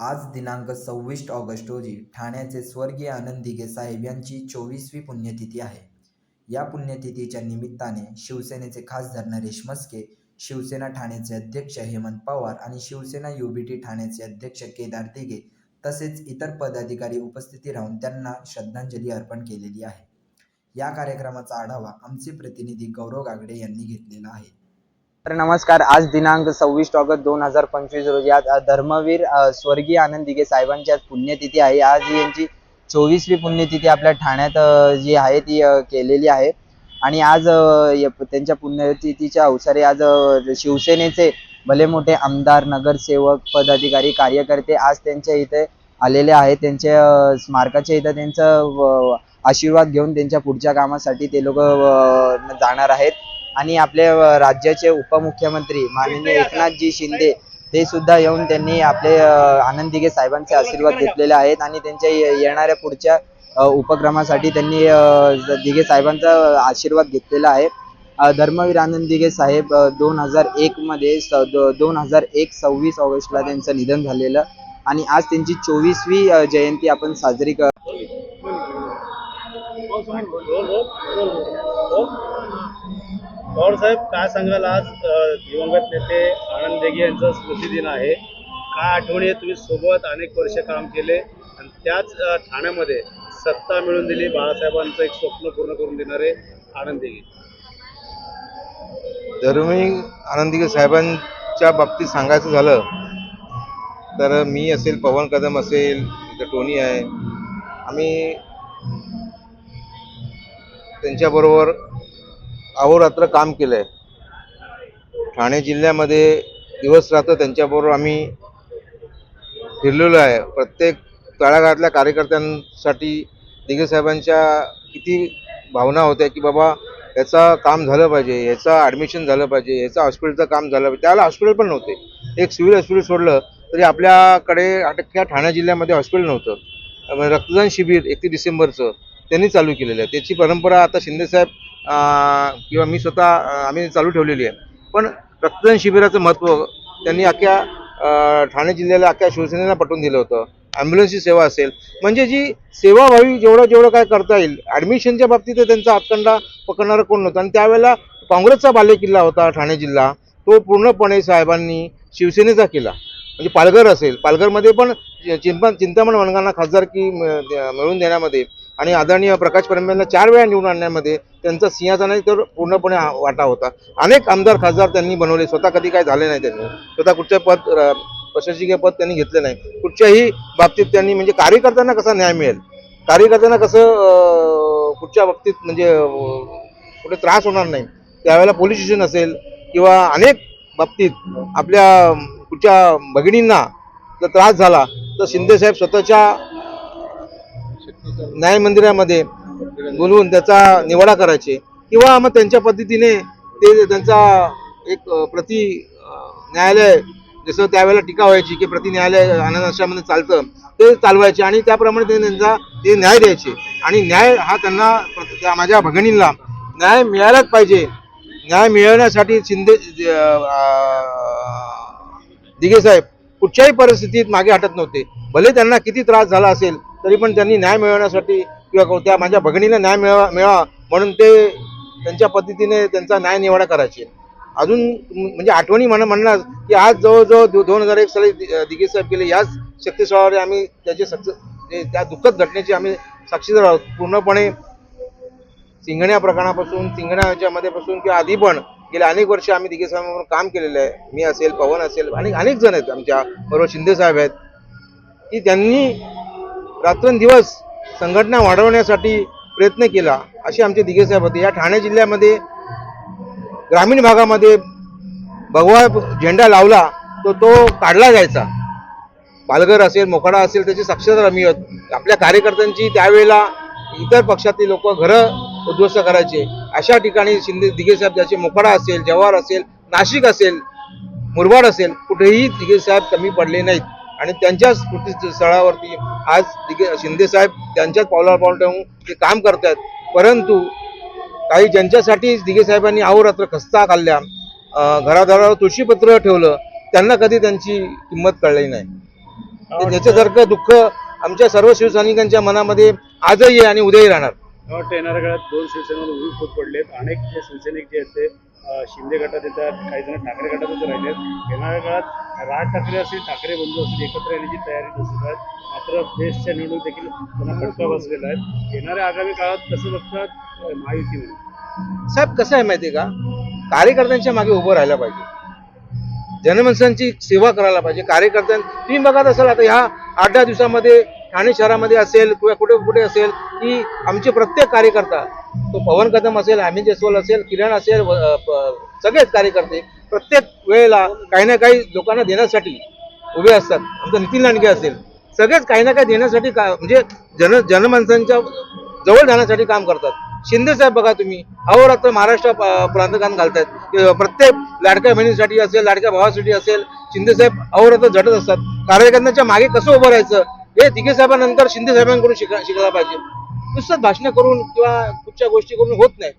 आज दिनांक सव्वीस ऑगस्ट रोजी ठाण्याचे स्वर्गीय आनंद दिघे साहेब यांची चोवीसवी पुण्यतिथी आहे. या पुण्यतिथीच्या निमित्ताने शिवसेनेचे खासदार नरेश मस्के शिवसेना ठाण्याचे अध्यक्ष हेमंत पवार आणि शिवसेना युबीटी ठाण्याचे अध्यक्ष केदार दिघे तसेच इतर पदाधिकारी उपस्थिती राहून त्यांना श्रद्धांजली अर्पण केलेली आहे. या कार्यक्रमाचा आढावा आमचे प्रतिनिधी गौरव गागडे यांनी घेतलेला आहे. तर नमस्कार आज दिनांक सव्वीस ऑगस्ट दोन हजार पंचवीस रोजी आज धर्मवीर स्वर्गीय आनंद दिघे साहेबांची आज पुण्यतिथी आहे. आज यांची चोवीसवी पुण्यतिथी आपल्या ठाण्यात जी आहे ती केलेली आहे. आणि आज त्यांच्या पुण्यतिथीच्या अवसरे आज शिवसेनेचे भले मोठे आमदार नगरसेवक पदाधिकारी कार्यकर्ते आज त्यांच्या इथे आलेले आहेत. त्यांच्या स्मारकाच्या इथं त्यांचं आशीर्वाद घेऊन त्यांच्या पुढच्या कामासाठी ते लोक जाणार आहेत. आणि आपल्या राज्याचे उपमुख्यमंत्री माननीय एकनाथजी शिंदे ते सुद्धा येऊन त्यांनी आपले आनंद दिघे साहेबांचे आशीर्वाद घेतलेले आहेत आणि त्यांच्या येणाऱ्या पुढच्या उपक्रमासाठी त्यांनी दिघे साहेबांचा आशीर्वाद घेतलेला आहे. धर्मवीर आनंद दिघे साहेब दोन हजार एक मध्ये स- दोन हजार एक सव्वीस ऑगस्टला त्यांचं निधन झालेलं आणि आज त्यांची चोवीसवी जयंती आपण साजरी कर पवार साहेब काय सांगाल आज दिवंगत नेते आनंद देगे यांचा स्मृतिदिन आहे. काय आठवणी आहे तुम्ही सोबत? अनेक वर्ष काम केले आणि त्याच ठाण्यामध्ये सत्ता मिळवून दिली. बाळासाहेबांचं एक स्वप्न पूर्ण करून देणारे आनंद देगे. धर्मवीर आनंदीगे साहेबांच्या बाबतीत सांगायचं झालं तर मी असेल पवन कदम असेल इथं टोनी आहे. आम्ही त्यांच्याबरोबर अहोरात्र काम केलं आहे ठाणे जिल्ह्यामध्ये दिवस रात्र त्यांच्याबरोबर आम्ही फिरलेलो आहे. प्रत्येक तळागाळातल्या कार्यकर्त्यांसाठी दिघे साहेबांच्या किती भावना होत्या की बाबा याचं काम झालं पाहिजे याचं ॲडमिशन झालं पाहिजे याचं हॉस्पिटलचं काम झालं पाहिजे. त्याला हॉस्पिटल पण नव्हते. एक सिव्हिल हॉस्पिटल सोडलं तरी आपल्याकडे अटक्या ठाणे जिल्ह्यामध्ये हॉस्पिटल नव्हतं. रक्तदान शिबिर एकतीस डिसेंबरचं त्यांनी चालू केलेलं आहे. त्याची परंपरा आता शिंदेसाहेब किंवा मी स्वतः आम्ही चालू ठेवलेली आहे. पण रक्तदान शिबिराचं महत्त्व त्यांनी अख्ख्या ठाणे जिल्ह्याला अख्ख्या शिवसेनेला पटवून दिलं होतं. ॲम्ब्युलन्सची सेवा असेल. म्हणजे जी सेवाभावी जेवढं जेवढं काय करता येईल ॲडमिशनच्या बाबतीत त्यांचा हातखंडा पकडणारं कोण नव्हतं. आणि त्यावेळेला काँग्रेसचा बालेकिल्ला होता ठाणे जिल्हा. तो पूर्णपणे साहेबांनी शिवसेनेचा केला. म्हणजे पालघर असेल. पालघरमध्ये पण चिंपा चिंतामण वनगांना खासदारकी मिळ- द्या- मिळवून देण्यामध्ये आणि आदरणीय प्रकाश परमेंना चार वेळा निवडून आणण्यामध्ये त्यांचा सिंहासनाने तर पूर्णपणे वाटा होता. अनेक आमदार खासदार त्यांनी बनवले. स्वतः कधी काय झाले नाही त्यांनी. स्वतः कुठच्या पद प्रशासकीय पद त्यांनी घेतले नाही. कुठच्याही बाबतीत त्यांनी म्हणजे कार्यकर्त्यांना कसा न्याय मिळेल? कार्यकर्त्यांना कसं कुठच्या बाबतीत म्हणजे कुठे त्रास होणार नाही. त्यावेळेला पोलीस स्टेशन असेल किंवा अनेक बाबतीत आपल्या कुठच्या भगिनींना जर त्रास झाला तर शिंदेसाहेब स्वतःच्या न्याय मंदिरामध्ये बोलवून त्याचा निवाडा करायचे. किंवा मग त्यांच्या पद्धतीने ते त्यांचा एक प्रति न्यायालय जसं त्यावेळेला टीका व्हायची की प्रति न्यायालय अनाथाश्रमामध्ये चालतं ते चालवायचे आणि त्याप्रमाणे ते त्यांचा ते न्याय द्यायचे. आणि न्याय हा त्यांना प्रत- त्या माझ्या भगिनींना न्याय मिळालाच पाहिजे. न्याय मिळवण्यासाठी शिंदे अ, दिघे साहेब कुठच्याही परिस्थितीत मागे हटत नव्हते. भले त्यांना किती त्रास झाला असेल तरी पण त्यांनी न्याय मिळवण्यासाठी किंवा त्या माझ्या भगिनीला न्याय मिळवा मिळावा म्हणून ते त्यांच्या पद्धतीने त्यांचा न्याय निवाडा करायचे. अजून म्हणजे आठवणी म्हण म्हणणार की आज जवळजवळ दो- दोन हजार एक साली दि- साहेब गेले. याच शक्तीस्थळावर आम्ही त्याचे सक्सेस त्या दुःखद घटनेची आम्ही साक्षीदार आहोत. पूर्णपणे सिंगण्या प्रकरणापासून सिंगण्या मध्ये पासून किंवा आधी पण गेल्या अनेक वर्ष आम्ही दिघे साहेबांबरोबर काम केलेलं आहे. मी असेल पवन असेल अनेक अनेक जण आहेत आमच्या. बरोबर शिंदे साहेब आहेत. की त्यांनी रात्रंदिवस संघटना वाढवण्यासाठी प्रयत्न केला असे आमचे दिघे साहेब होते. या ठाणे जिल्ह्यामध्ये ग्रामीण भागामध्ये भगवा झेंडा लावला तो तो काढला जायचा. पालघर असेल मोखाडा असेल त्याची साक्षरता आम्ही आहोत आपल्या कार्यकर्त्यांची त्यावेळेला इतर पक्षातली लोक घरं उद्ध्वस्त करायचे. अशा ठिकाणी शिंदे दिघे साहेब ज्याचे मोखाडा असेल जव्हार असेल नाशिक असेल मुरबाड असेल कुठेही दिघे साहेब कमी पडले नाहीत. आणि त्यांच्याच स्मृतीस्थळावरती आज शिंदे साहेब त्यांच्याच पावलावर पाऊल ठेवून ते काम करतात परंतु काही ज्यांच्यासाठी दिघे साहेबांनी अहोरात्र खस्ता खाल्ल्या अं, घराघरावर तुळशीपत्र ठेवलं त्यांना कधी त्यांची किंमत कळली नाही. वाटतं? याच्यासारखं दुःख आमच्या सर्व शिवसैनिकांच्या मनामध्ये आजही आहे आणि उद्याही राहणार. दोन शिवसेनेमध्ये उभी फूट पडलेत. अनेक जे शिवसैनिक जे आहेत ते शिंदे गटात येतात काही जण ठाकरे गटातच राहिलेत. येणाऱ्या काळात राज ठाकरे असतील ठाकरे बंधू असतील एकत्र येण्याची तयारी दिसत आहेत. मात्र बेस्टच्या निवडणूक देखील त्यांना फटका बसलेला आहे. येणाऱ्या आगामी काळात कसं बघतात महायुती म्हणून. साहेब कसं आहे माहिती आहे का? कार्यकर्त्यांच्या मागे उभं राहायला पाहिजे. जनमानसांची सेवा करायला पाहिजे. कार्यकर्त्यां तुम्ही बघत असाल आता ह्या आठ दहा दिवसामध्ये ठाणे शहरामध्ये असेल किंवा कुठे कुठे असेल की आमचे प्रत्येक कार्यकर्ता तो पवन कदम असेल अमित जयस्वाल असेल किरण असेल सगळेच कार्यकर्ते प्रत्येक वेळेला काही ना काही लोकांना देण्यासाठी उभे असतात. आमचं नितीन लांडगे असेल. सगळेच काही ना काही देण्यासाठी का म्हणजे जन जनमानसांच्या जवळ जाण्यासाठी काम करतात. शिंदे साहेब बघा तुम्ही अहोरात्र महाराष्ट्र प्रांतकान घालतात प्रत्येक लाडक्या बहिणीसाठी असेल लाडक्या भावासाठी असेल शिंदे साहेब अहोरात्र झटत असतात. कार्यकर्त्यांच्या मागे कसं उभं राहायचं? हे तिघे साहेबांनंतर शिंदे साहेबांकडून शिका शिकायला पाहिजे. नुसतं भाषणं करून किंवा कुठच्या गोष्टी करून होत नाही.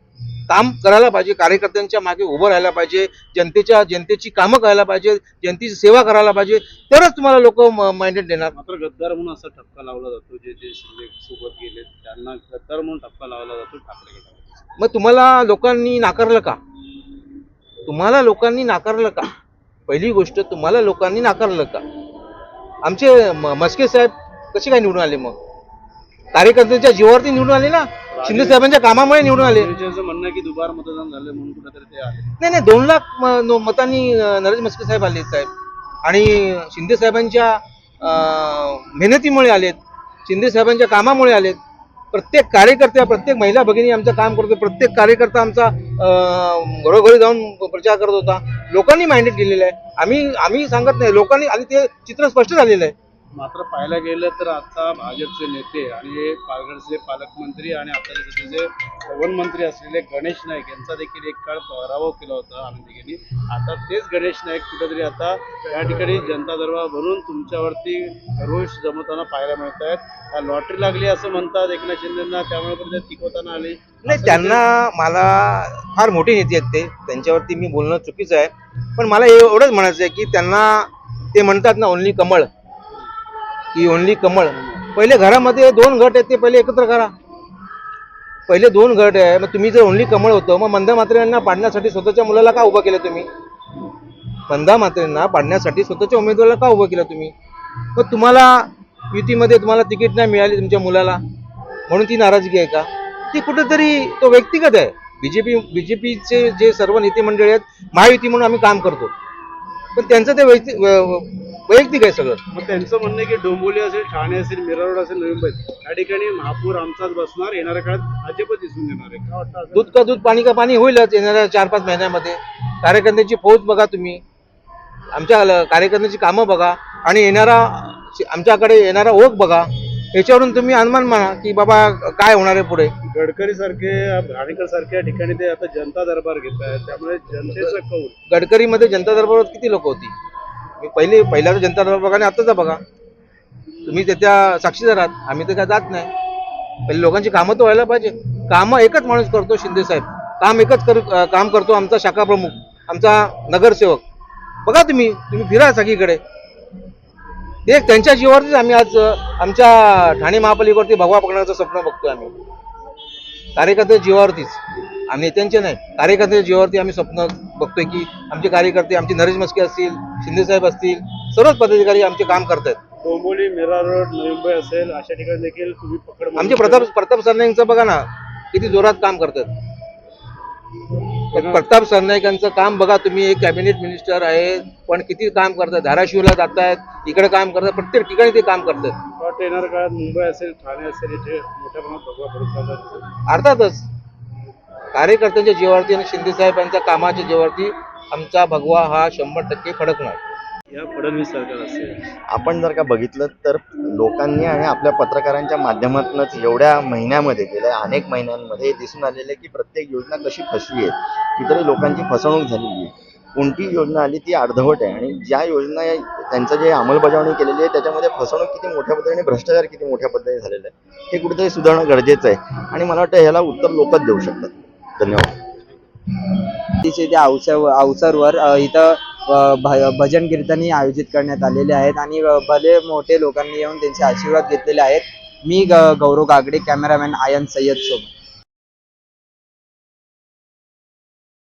काम करायला पाहिजे कार्यकर्त्यांच्या मागे उभं राहायला पाहिजे जनतेच्या जनतेची कामं करायला पाहिजे जनतेची सेवा करायला पाहिजे तरच तुम्हाला लोक माइंडेड देणार. मात्र गद्दार म्हणून असा ठपका लावला जातो जे जे शिंदे सोबत गेले त्यांना गद्दार म्हणून ठपका लावला जातो ठाकरे मग तुम्हाला लोकांनी नाकारलं का? तुम्हाला लोकांनी नाकारलं का? पहिली गोष्ट तुम्हाला लोकांनी नाकारलं का? आमचे म- मस्के साहेब कसे काय निवडून आले मग? कार्यकर्त्यांच्या जीवावरती निवडून आले ना? शिंदे साहेबांच्या कामामुळे निवडून आले. म्हणणं की दुबार मतदान झालं म्हणून कुठेतरी ते आले. नाही नाही दोन लाख मतांनी नरेश मस्के साहेब आले साहेब. आणि शिंदे साहेबांच्या मेहनतीमुळे आलेत शिंदे साहेबांच्या कामामुळे आलेत. प्रत्येक कार्यकर्त्या प्रत्येक महिला भगिनी आमचं काम करतो प्रत्येक कार्यकर्ता आमचा घरोघरी जाऊन प्रचार करत होता. लोकांनी माइंडेड केलेलं आहे. आम्ही आम्ही सांगत नाही. लोकांनी आणि ते चित्र स्पष्ट झालेलं आहे. मात्र पाहायला गेलं तर आता भाजपचे नेते आणि पालघरचे पालकमंत्री आणि आता सध्याचे पवन मंत्री असलेले गणेश नाईक यांचा देखील एक काळ पराभव केला होता आनंदीगिरी आता तेच गणेश नाईक कुठेतरी आता या ठिकाणी जनता दरबार भरून तुमच्यावरती रोष जमवताना पाहायला मिळत आहेत. लॉटरी लागली असं म्हणतात एकनाथ शिंदेना त्यामुळे पण ते टिकवताना आले. नाही त्यांना मला फार मोठे नेते आहेत ते. त्यांच्यावरती मी बोलणं चुकीचं आहे. पण मला एवढंच म्हणायचं आहे की त्यांना ते म्हणतात ना ओनली कमळ. की ओनली कमळ. पहिले घरामध्ये दोन गट आहेत ते पहिले एकत्र करा. पहिले दोन गट आहे मग तुम्ही जर ओनली कमळ होतं मग मंदा मात्रेंना पाडण्यासाठी स्वतःच्या मुलाला का उभं केलं तुम्ही? मंदा मात्रेंना पाडण्यासाठी स्वतःच्या उमेदवाराला का उभं केलं तुम्ही? मग तुम्हाला युतीमध्ये तुम्हाला तिकीट नाही मिळाली तुमच्या मुलाला. म्हणून ती नाराजगी आहे का? ती कुठेतरी तो व्यक्तिगत आहे. बीजेपी बीजेपीचे जे सर्व नेते मंडळी आहेत महायुती म्हणून आम्ही काम करतो. पण त्यांचं ते वैयक्तिक वैयक्तिक आहे सगळं. मग त्यांचं म्हणणं आहे की डोंबिवली असेल ठाणे असेल मिरा रोड असेल नवी मुंबई या ठिकाणी महापूर आमचाच बसणार येणाऱ्या काळात भाजप दिसून येणार आहे. काय वाटतं असं? दूध का दूध पाणी का पाणी होईलच येणाऱ्या चार पाच महिन्यामध्ये. कार्यकर्त्यांची फौज बघा तुम्ही. आमच्या ल- कार्यकर्त्यांची कामं बघा. आणि येणारा आमच्याकडे येणारा ओघ बघा. याच्यावरून तुम्ही अनुमान माना की बाबा काय होणार आहे पुढे. गडकरी सारखे घाणेकर सारख्या ठिकाणी ते आता जनता दरबार घेत आहेत. त्यामुळे जनतेचं कौल. गडकरीमध्ये जनता दरबारात किती लोक होती? मी पहिले पहिल्याचा जनता दरबार बघा आणि आताचा बघा. तुम्ही त्याच्या साक्षीदार आहात. आम्ही तर काय जात नाही. पहिले लोकांची कामं तर व्हायला पाहिजे. कामं एकच माणूस करतो शिंदे साहेब. काम एकच कर काम करतो आमचा शाखा प्रमुख आमचा नगरसेवक. बघा तुम्ही तुम्ही फिरा सगळीकडे. ते त्यांच्या जीवावरतीच आम्ही आज आमच्या ठाणे महापालिकेवरती भगवा पकडण्याचं स्वप्न बघतोय आम्ही. कार्यकर्त्याच्या जीवावरतीच. आम्ही नेत्यांचे नाही. कार्यकर्त्याच्या जीवावरती आम्ही स्वप्न बघतोय की आमचे कार्यकर्ते आमचे नरेश मस्के असतील शिंदे साहेब असतील सर्वच पदाधिकारी आमचे काम करतायत. डोंबिवली मिरा रोड नवी मुंबई असेल अशा ठिकाणी देखील तुम्ही पकड आमचे प्रताप प्रताप सरनाईकचं बघा ना किती जोरात काम करतात. पण प्रताप सरनाईकांचं काम बघा तुम्ही एक कॅबिनेट मिनिस्टर आहे पण किती काम करतात धाराशिवला जात आहेत इकडे काम करतात प्रत्येक ठिकाणी ते काम करतात. वाटतं येणाऱ्या काळात मुंबई असेल ठाणे असेल इथे मोठ्या प्रमाणात भगवा. अर्थातच. कार्यकर्त्यांच्या जीवावरती आणि शिंदे साहेबांच्या कामाच्या जीवावरती आमचा भगवा हा शंभर टक्के फडकणार. या फडणवीस सरकार असेल. आपण जर का बघितलं तर लोकांनी आणि आपल्या पत्रकारांच्या माध्यमातूनच एवढ्या महिन्यामध्ये गेल्या अनेक महिन्यांमध्ये हे दिसून आलेलं की प्रत्येक योजना कशी फसवी आहे कितीतरी लोकांची फसवणूक झालेली आहे. कोणती योजना आली ती अर्धवट आहे आणि ज्या योजना या- त्यांचं जे अंमलबजावणी केलेली आहे त्याच्यामध्ये फसवणूक किती मोठ्या पद्धतीने आणि भ्रष्टाचार किती मोठ्या पद्धतीने झालेला आहे हे कुठेतरी सुधारणं गरजेचं आहे. आणि मला वाटतं ह्याला उत्तर लोकच देऊ शकतात. धन्यवाद. इथे त्या अवसर अवसरवर इथं भ- भजन कीर्तनही आयोजित करण्यात आलेले आहेत आणि भले मोठे लोकांनी येऊन त्यांचे आशीर्वाद घेतलेले आहेत. मी ग- गौरव कागडे कॅमेरामॅन आयन सय्यद सोबत.